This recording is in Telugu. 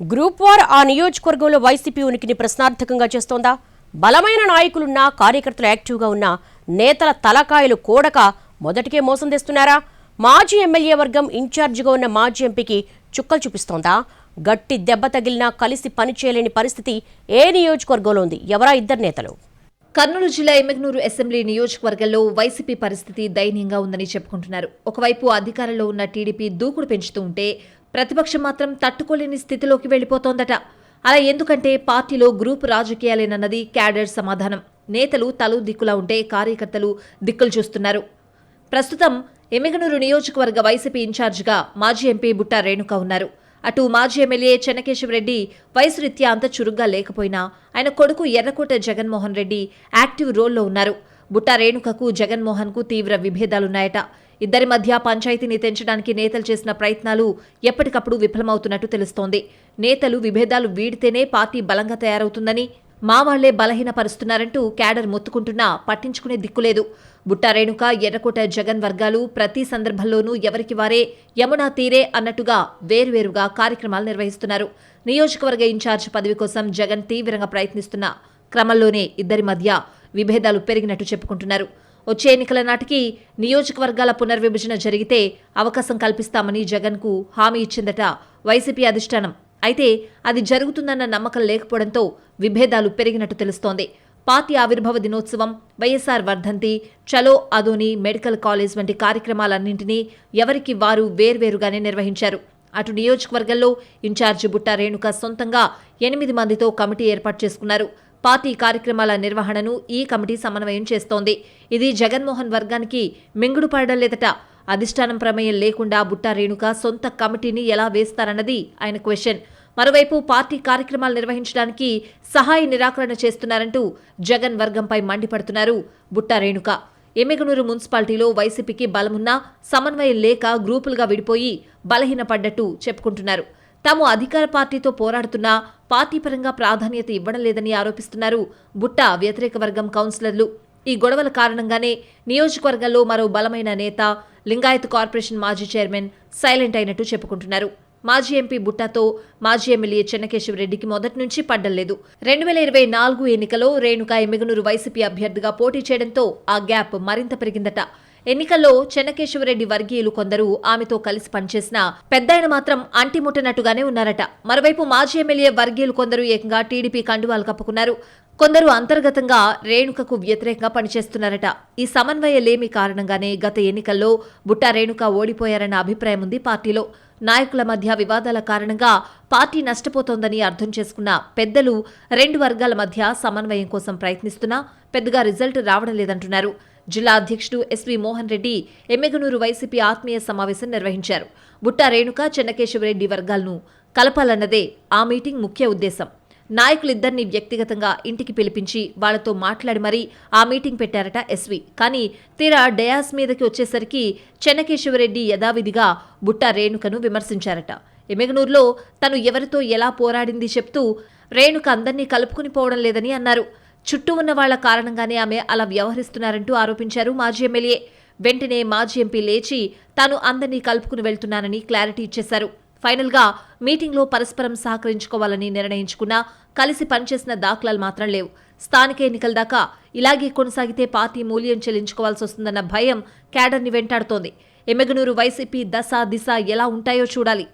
గ్రూప్ వార్ ఆ నియోజకవర్గంలో వైసీపీ ఉనికిని ప్రశ్నార్థకంగా చేస్తోందా? బలమైన నాయకులున్నా కార్యకర్తలు యాక్టివ్గా ఉన్నా నేతల తలకాయలు కూడక మొదటికే మోసం తెస్తున్నారా? మాజీ ఎమ్మెల్యే వర్గం ఇన్ఛార్జిగా ఉన్న మాజీ ఎంపీకి చుక్కలు చూపిస్తోందా? గట్టి దెబ్బ తగిలినా కలిసి పనిచేయలేని పరిస్థితి ఏ నియోజకవర్గంలో ఉంది? ఎవరా ఇద్దరు నేతలు? కర్నూలు జిల్లా ఎమ్మెగ్నూరు అసెంబ్లీ నియోజకవర్గంలో వైసీపీ పరిస్థితి దయనీయంగా ఉందని చెప్పుకుంటున్నారు. ఒకవైపు అధికారంలో ఉన్న టీడీపీ దూకుడు పెంచుతూ ఉంటే ప్రతిపక్షం మాత్రం తట్టుకోలేని స్థితిలోకి వెళ్ళిపోతోందట. అలా ఎందుకంటే పార్టీలో గ్రూప్ రాజకీయాలేనన్నది క్యాడర్ సమాధానం. నేతలు తలు దిక్కులా ఉంటే కార్యకర్తలు దిక్కులు చూస్తున్నారు. ప్రస్తుతం ఎమ్మిగనూరు నియోజకవర్గ వైసీపీ ఇన్ఛార్జిగా మాజీ ఎంపీ బుట్టా రేణుక ఉన్నారు. అటు మాజీ ఎమ్మెల్యే చెన్నకేశవరెడ్డి వయసు రీత్యా అంత చురుగ్గా లేకపోయినా ఆయన కొడుకు ఎర్రకోట జగన్మోహన్ రెడ్డి యాక్టివ్ రోల్లో ఉన్నారు. బుట్టా రేణుకకు జగన్మోహన్కు తీవ్ర విభేదాలున్నాయట. ఇద్దరి మధ్య పంచాయతీని తెంచడానికి నేతలు చేసిన ప్రయత్నాలు ఎప్పటికప్పుడు విఫలమవుతున్నట్టు తెలుస్తోంది. నేతలు విభేదాలు వీడితేనే పార్టీ బలంగా తయారవుతుందని మా వాళ్ళే బలహీనపరుస్తున్నారంటూ క్యాడర్ మొత్తుకుంటున్నా పట్టించుకునే దిక్కులేదు బుట్టారేణుక ఎర్రకోట జగన్ వర్గాలు ప్రతి సందర్భంలోనూ ఎవరికి వారే యమునా తీరే అన్నట్టుగా వేర్వేరుగా కార్యక్రమాలు నిర్వహిస్తున్నారు. నియోజకవర్గ ఇన్ఛార్జ్ పదవి కోసం జగన్ తీవ్రంగా ప్రయత్నిస్తున్న క్రమంలోనే ఇద్దరి మధ్య విభేదాలు పెరిగినట్టు చెప్పుకుంటున్నారు. వచ్చే ఎన్నికల నాటికి నియోజకవర్గాల పునర్విభజన జరిగితే అవకాశం కల్పిస్తామని జగన్కు హామీ ఇచ్చిందట వైసీపీ అధిష్టానం. అయితే అది జరుగుతుందన్న నమ్మకం లేకపోవడంతో విభేదాలు పెరిగినట్టు తెలుస్తోంది. పార్టీ ఆవిర్భావ దినోత్సవం వైఎస్ఆర్ వర్ధంతి చలో అదోని మెడికల్ కాలేజ్ వంటి కార్యక్రమాలన్నింటినీ ఎవరికి వారు వేర్వేరుగానే నిర్వహించారు. అటు నియోజకవర్గంలో ఇన్ఛార్జి బుట్టా రేణుక సొంతంగా ఎనిమిది మందితో కమిటీ ఏర్పాటు చేసుకున్నారు. పార్టీ కార్యక్రమాల నిర్వహణను ఈ కమిటీ సమన్వయం చేస్తోంది. ఇది జగన్మోహన్ వర్గానికి మింగుడు పడడం లేదట. అధిష్టానం ప్రమేయం లేకుండా బుట్టా రేణుక సొంత కమిటీని ఎలా వేస్తారన్నది ఆయన క్వశ్చన్. మరోవైపు పార్టీ కార్యక్రమాలు నిర్వహించడానికి సహాయ నిరాకరణ చేస్తున్నారంటూ జగన్ వర్గంపై మండిపడుతున్నారు బుట్టా రేణుక. ఎమ్మెగనూరు మున్సిపాలిటీలో వైసీపీకి బలమున్నా సమన్వయం లేక గ్రూపులుగా విడిపోయి బలహీనపడ్డట్టు చెప్పుకుంటున్నారు. తాము అధికార పార్టీతో పోరాడుతున్నా పార్టీ పరంగా ప్రాధాన్యత ఇవ్వడం లేదని ఆరోపిస్తున్నారు బుట్ట వ్యతిరేక వర్గం కౌన్సిలర్లు. ఈ గొడవల కారణంగానే నియోజకవర్గంలో మరో బలమైన నేత లింగాయత్ కార్పొరేషన్ మాజీ చైర్మన్ సైలెంట్ అయినట్టు చెప్పుకుంటున్నారు. మాజీ ఎంపీ బుట్టాతో మాజీ ఎమ్మెల్యే చెన్నకేశవరెడ్డికి మొదటి నుంచి పడ్డలేదు రెండు వేల ఇరవై నాలుగు ఎన్నికలో రేణుక ఎమ్మిగనూరు వైసీపీ అభ్యర్థిగా పోటీ చేయడంతో ఆ గ్యాప్ మరింత పెరిగిందట. ఎన్నికల్లో చెన్నకేశవరెడ్డి వర్గీయులు కొందరు ఆమెతో కలిసి పనిచేసిన పెద్దాయన మాత్రం అంటిముట్టనట్టుగానే ఉన్నారట. మరోవైపు మాజీ ఎమ్మెల్యే వర్గీయులు కొందరు ఏకంగా టీడీపీ కండువాలు కప్పుకున్నారు. కొందరు అంతర్గతంగా రేణుకకు వ్యతిరేకంగా పనిచేస్తున్నారట. ఈ సమన్వయ లేమి కారణంగానే గత ఎన్నికల్లో బుట్టా రేణుక ఓడిపోయారన్న అభిప్రాయం ఉంది పార్టీలో. నాయకుల మధ్య వివాదాల కారణంగా పార్టీ నష్టపోతోందని అర్థం చేసుకున్న పెద్దలు రెండు వర్గాల మధ్య సమన్వయం కోసం ప్రయత్నిస్తున్నా పెద్దగా రిజల్ట్ రావడం లేదంటున్నారు. జిల్లా అధ్యక్షుడు ఎస్వి మోహన్ రెడ్డి ఎమ్మెగనూరు వైసీపీ ఆత్మీయ సమావేశం నిర్వహించారు. బుట్టా రేణుక చెన్నకేశవరెడ్డి వర్గాలను కలపాలన్నదే ఆ మీటింగ్ ముఖ్య ఉద్దేశం. నాయకులిద్దరిని వ్యక్తిగతంగా ఇంటికి పిలిపించి వాళ్ళతో మాట్లాడి మరీ ఆ మీటింగ్ పెట్టారట ఎస్వి. కానీ తీరా డయాస్ మీదకి వచ్చేసరికి చెన్నకేశవరెడ్డి యథావిధిగా బుట్టా రేణుకను విమర్శించారట. ఎమెగనూరులో తను ఎవరితో ఎలా పోరాడింది చెప్తూ రేణుక అందర్నీ కలుపుకుని పోవడం లేదని అన్నారు. చుట్టూ ఉన్న వాళ్ళ కారణంగానే ఆమె అలా వ్యవహరిస్తున్నారంటూ ఆరోపించారు. మాజీ ఎమ్మెల్యే వెంటనే మాజీ ఎంపీ లేచి తాను అందరినీ కలుపుకుని వెళ్తున్నానని క్లారిటీ ఇచ్చేశారు. ఫైనల్గా మీటింగ్లో పరస్పరం సహకరించుకోవాలని నిర్ణయించుకున్నా కలిసి పనిచేసిన దాఖలాలు మాత్రం లేవు. స్థానిక ఎన్నికల దాకా ఇలాగే కొనసాగితే పార్టీ మూల్యం చెల్లించుకోవాల్సి వస్తుందన్న భయం క్యాడర్ని వెంటాడుతోంది. ఎమ్మెగనూరు వైసీపీ దశ దిశ ఎలా ఉంటాయో చూడాలి.